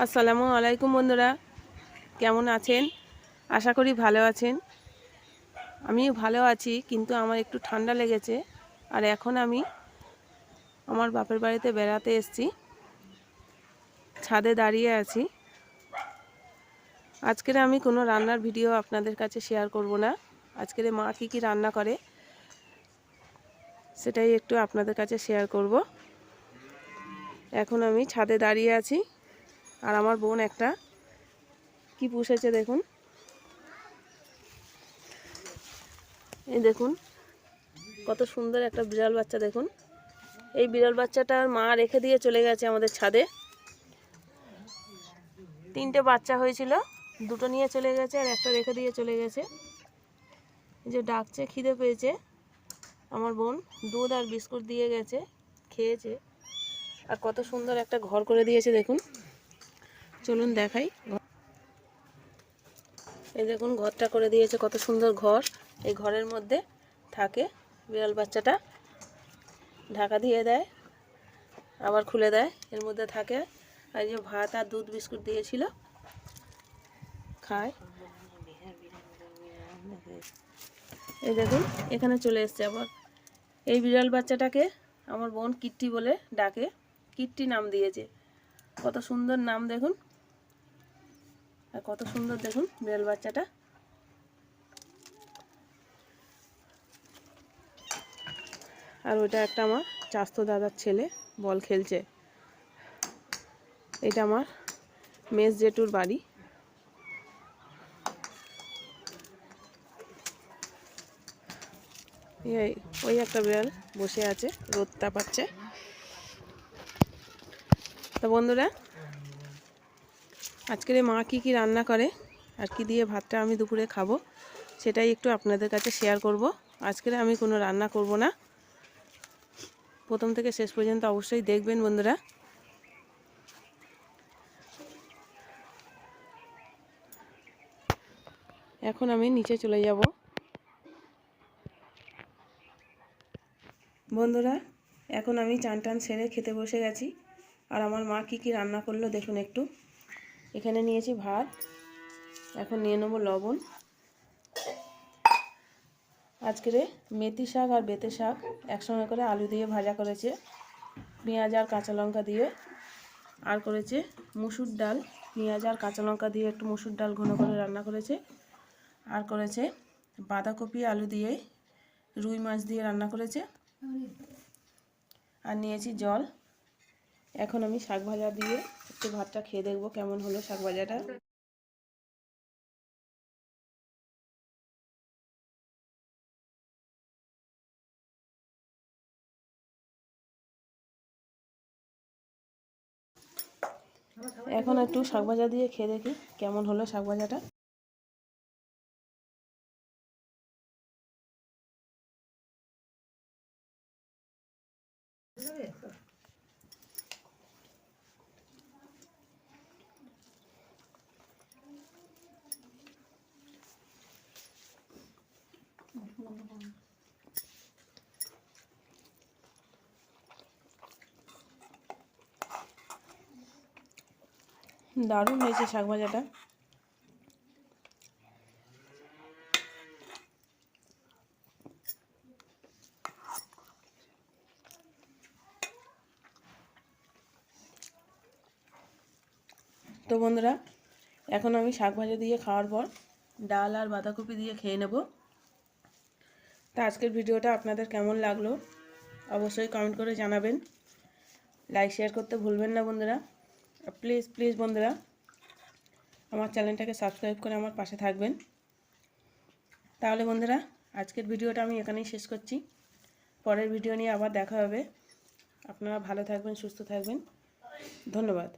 আসসালামু আলাইকুম বন্ধুরা। কেমন আছেন? আশা করি ভালো আছেন। আমিও ভালো আছি, কিন্তু আমার একটু ঠান্ডা লেগেছে। আর এখন আমি আমার বাপের বাড়িতে বেড়াতে এসেছি। ছাদে দাঁড়িয়ে আছি। আজকের আমি কোনো রান্নার ভিডিও আপনাদের কাছে শেয়ার করব না। আজকের মা কী কী রান্না করে, সেটাই একটু আপনাদের কাছে শেয়ার করব। এখন আমি ছাদে দাঁড়িয়ে আছি। আর আমার বোন একটা। কি পুষেছে দেখুন। এই দেখুন, কত সুন্দর একটা বিড়াল বাচ্চা দেখুন। এই বিড়াল বাচ্চাটার মা রেখে দিয়ে চলে গেছে আমাদের ছাদে। তিনটে বাচ্চা হয়েছিল, দুটো নিয়ে চলে গেছে আর একটা রেখে দিয়ে চলে গেছে। যে ডাকছে, খিদে পেয়েছে। আমার বোন দুধ আর বিস্কুট দিয়ে গেছে, খেয়েছে। আর কত সুন্দর একটা ঘর করে দিয়েছে দেখুন। চলুন দেখাই। এই দেখুন, ঘরটা করে দিয়েছে, কত সুন্দর ঘর। এই ঘরের মধ্যে থাকে, বিড়াল বাচ্চাটা ঢাকা দিয়ে দেয়, আবার খুলে দেয়। এর মধ্যে থাকে আর যে ভাত আর দুধ বিস্কুট দিয়েছিল, খায়। এই দেখুন, এখানে চলে এসছে আবার। এই বিড়াল বাচ্চাটাকে আমার বোন কিট্টি বলে ডাকে। কিট্টি নাম দিয়েছে। কত সুন্দর নাম দেখুন। আর কত সুন্দর দেখুন বিড়াল বাচ্চাটা। আর ওটা একটা আমার চাস্তো দাদার ছেলে, বল খেলছে। এটা আমার মেস জেঠুর বাড়ি। ওই একটা বিড়াল বসে আছে রোদ তাপাচ্ছে তো বন্ধুরা আজকের মা কি কি রান্না করে আর কি দিয়ে ভাতটা আমি দুপুরে খাব, সেটাই একটু আপনাদের কাছে শেয়ার করব। আজকের আমি কোনো রান্না করব না। প্রথম থেকে শেষ পর্যন্ত অবশ্যই দেখবেন বন্ধুরা। এখন আমি নিচে চলে যাব। বন্ধুরা, এখন আমি চান টান সেরে খেতে বসে গেছি। আর আমার মা কি কি রান্না করল দেখুন একটু। এখানে নিয়েছি ভাত, এখন নিয়ে নেব লবণ। আজকের মেথি শাক আর বেতে শাক একসঙ্গে করে আলু দিয়ে ভাজা করেছে, পেঁয়াজ আর কাঁচা লঙ্কা দিয়ে। আর করেছে মুসুর ডাল, পেঁয়াজ আর কাঁচা লঙ্কা দিয়ে একটু মুসুর ডাল ঘন করে রান্না করেছে। আর করেছে বাঁধাকপি, আলু দিয়ে রুই মাছ দিয়ে রান্না করেছে। আর নিয়েছি জল, এখন আমি শাক ভাজা দিয়ে একটু ভাতটা খেয়ে দেখব কেমন হলো শাক ভাজাটা। এখন একটু শাক ভাজা দিয়ে খেয়ে দেখি কেমন হলো শাক ভাজাটা। দারুণ হয়েছে শাক ভাজাটা। তো বন্ধুরা, এখন আমি শাক ভাজা দিয়ে খাওয়ার পর ডাল আর বাঁধাকপি দিয়ে খেয়ে নেব। তা আজকের ভিডিওটা আপনাদের কেমন লাগল অবশ্যই কমেন্ট করে জানাবেন। লাইক শেয়ার করতে ভুলবেন না বন্ধুরা। প্লিজ প্লিজ বন্ধুরা, আমার চ্যানেলটাকে সাবস্ক্রাইব করে আমার পাশে থাকবেন। তাহলে বন্ধুরা, আজকের ভিডিওটা আমি এখানেই শেষ করছি। পরের ভিডিও নিয়ে আবার দেখা হবে। আপনারা ভালো থাকবেন, সুস্থ থাকবেন। ধন্যবাদ।